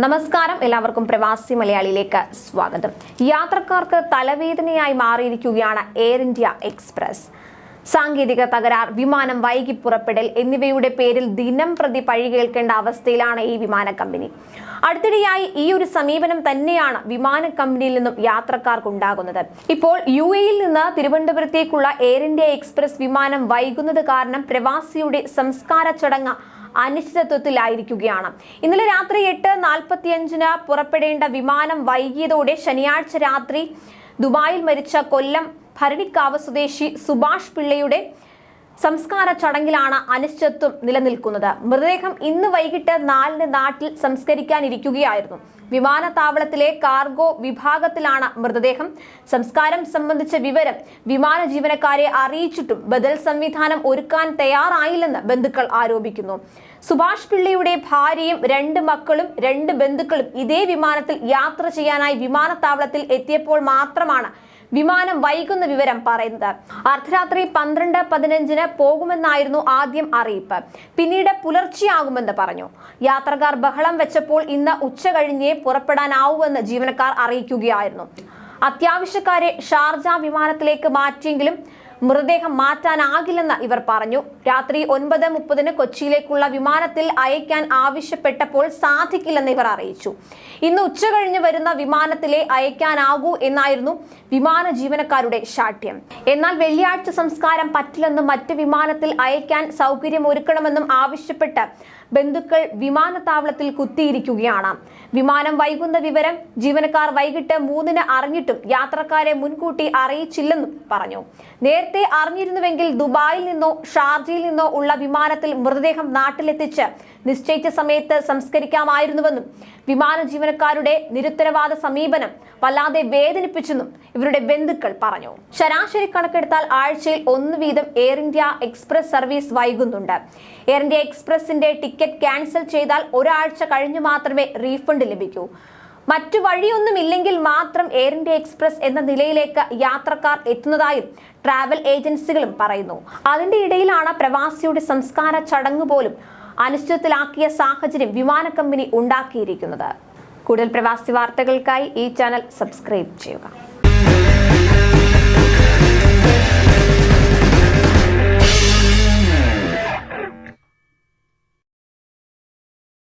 നമസ്കാരം. എല്ലാവർക്കും പ്രവാസി മലയാളിയിലേക്ക് സ്വാഗതം. യാത്രക്കാർക്ക് തലവേദനയായി മാറിയിരിക്കുകയാണ് എയർ ഇന്ത്യ എക്സ്പ്രസ് സാങ്കേതിക തകരാർ വിമാനം വൈകി പുറപ്പെടൽ എന്നിവയുടെ പേരിൽ ദിനം പ്രതി പഴി കേൾക്കേണ്ട അവസ്ഥയിലാണ് ഈ വിമാന കമ്പനി. അടുത്തിടെയായി ഈ ഒരു സമീപനം തന്നെയാണ് വിമാന കമ്പനിയിൽ നിന്നും യാത്രക്കാർക്ക് ഉണ്ടാകുന്നത്. ഇപ്പോൾ യു എയിൽ നിന്ന് തിരുവനന്തപുരത്തേക്കുള്ള എയർ ഇന്ത്യ എക്സ്പ്രസ് വിമാനം വൈകുന്നത് കാരണം പ്രവാസിയുടെ സംസ്കാര ചടങ്ങ് അനിശ്ചിതത്വത്തിലായിരിക്കുകയാണ്. ഇന്നലെ രാത്രി എട്ട് നാൽപ്പത്തിയഞ്ചിന് പുറപ്പെടേണ്ട വിമാനം വൈകിയതോടെ ശനിയാഴ്ച രാത്രി ദുബായിൽ മരിച്ച കൊല്ലം ഭരണിക്കാവ് സ്വദേശി സുഭാഷ് പിള്ളയുടെ സംസ്കാര ചടങ്ങിലാണ് അനിശ്ചിത്വം നിലനിൽക്കുന്നത്. മൃതദേഹം ഇന്ന് വൈകിട്ട് നാലിന് നാട്ടിൽ സംസ്കരിക്കാനിരിക്കുകയായിരുന്നു. വിമാനത്താവളത്തിലെ കാർഗോ വിഭാഗത്തിലാണ് മൃതദേഹം. സംസ്കാരം സംബന്ധിച്ച വിവരം വിമാന ജീവനക്കാരെ അറിയിച്ചിട്ടും ബദൽ സംവിധാനം ഒരുക്കാൻ തയ്യാറായില്ലെന്ന് ബന്ധുക്കൾ ആരോപിക്കുന്നു. സുഭാഷ് പിള്ളയുടെ ഭാര്യയും രണ്ട് മക്കളും രണ്ട് ബന്ധുക്കളും ഇതേ വിമാനത്തിൽ യാത്ര ചെയ്യാനായി വിമാനത്താവളത്തിൽ എത്തിയപ്പോൾ മാത്രമാണ് വിമാനം വൈകുന്ന വിവരം പറയുന്നത്. അർദ്ധരാത്രി പന്ത്രണ്ട് പതിനഞ്ചിന് പോകുമെന്നായിരുന്നു ആദ്യം അറിയിപ്പ്. പിന്നീട് പുലർച്ചെയാകുമെന്ന് പറഞ്ഞു. യാത്രക്കാർ ബഹളം വെച്ചപ്പോൾ ഇന്ന് ഉച്ച കഴിഞ്ഞേ പുറപ്പെടാനാവൂവെന്ന് ജീവനക്കാർ അറിയിക്കുകയായിരുന്നു. അത്യാവശ്യക്കാരെ ഷാർജ വിമാനത്തിലേക്ക് മാറ്റിയെങ്കിലും മൃതദേഹം മാറ്റാനാകില്ലെന്ന് ഇവർ പറഞ്ഞു. രാത്രി ഒൻപത് മുപ്പതിന് കൊച്ചിയിലേക്കുള്ള വിമാനത്തിൽ അയക്കാൻ ആവശ്യപ്പെട്ടപ്പോൾ സാധിക്കില്ലെന്ന് ഇവർ അറിയിച്ചു. ഇന്ന് ഉച്ച കഴിഞ്ഞ് വരുന്ന വിമാനത്തിലെ അയക്കാനാകൂ എന്നായിരുന്നു വിമാന ജീവനക്കാരുടെ ശാഠ്യം. എന്നാൽ വെള്ളിയാഴ്ച സംസ്കാരം പറ്റില്ലെന്നും മറ്റ് വിമാനത്തിൽ അയക്കാൻ സൗകര്യമൊരുക്കണമെന്നും ആവശ്യപ്പെട്ട് ബന്ധുക്കൾ വിമാനത്താവളത്തിൽ കുത്തിയിരിക്കുകയാണ്. വിമാനം വൈകുന്ന വിവരം ജീവനക്കാർ വൈകിട്ട് മൂന്നിന് അറിഞ്ഞിട്ടും യാത്രക്കാരെ മുൻകൂട്ടി അറിയിച്ചില്ലെന്നും പറഞ്ഞു. നേരത്തെ അറിഞ്ഞിരുന്നുവെങ്കിൽ ദുബായിൽ നിന്നോ ഷാർജയിൽ നിന്നോ ഉള്ള വിമാനത്തിൽ മൃതദേഹം നാട്ടിലെത്തിച്ച് നിശ്ചയിച്ച സമയത്ത് സംസ്കരിക്കാമായിരുന്നുവെന്നും വിമാന ജീവനക്കാരുടെ നിരുത്തരവാദ സമീപനം വല്ലാതെ വേദനിപ്പിച്ചെന്നും ഇവരുടെ ബന്ധുക്കൾ പറഞ്ഞു. ശരാശരി കണക്കെടുത്താൽ ആഴ്ചയിൽ ഒന്ന് വീതം എയർ ഇന്ത്യ എക്സ്പ്രസ് സർവീസ് വൈകുന്നുണ്ട്. എയർ ഇന്ത്യ എക്സ്പ്രസിന്റെ ടിക്കറ്റ് ക്യാൻസൽ ചെയ്താൽ ഒരാഴ്ച കഴിഞ്ഞു മാത്രമേ റീഫണ്ട് ലഭിക്കൂ. മറ്റു വഴിയൊന്നുമില്ലെങ്കിൽ മാത്രം എയർ ഇന്ത്യ എക്സ്പ്രസ് എന്ന നിലയിലേക്ക് യാത്രക്കാർ എത്തുന്നതായും ട്രാവൽ ഏജൻസികളും പറയുന്നു. അതിന്റെ ഇടയിലാണ് പ്രവാസിയുടെ സംസ്കാര ചടങ്ങ് പോലും അനിശ്ചിതത്തിലാക്കിയ സാഹചര്യം വിമാന കമ്പനി ഉണ്ടാക്കിയിരിക്കുന്നത്. കൂടുതൽ പ്രവാസി വാർത്തകൾക്കായി ഈ ചാനൽ സബ്സ്ക്രൈബ് ചെയ്യുക.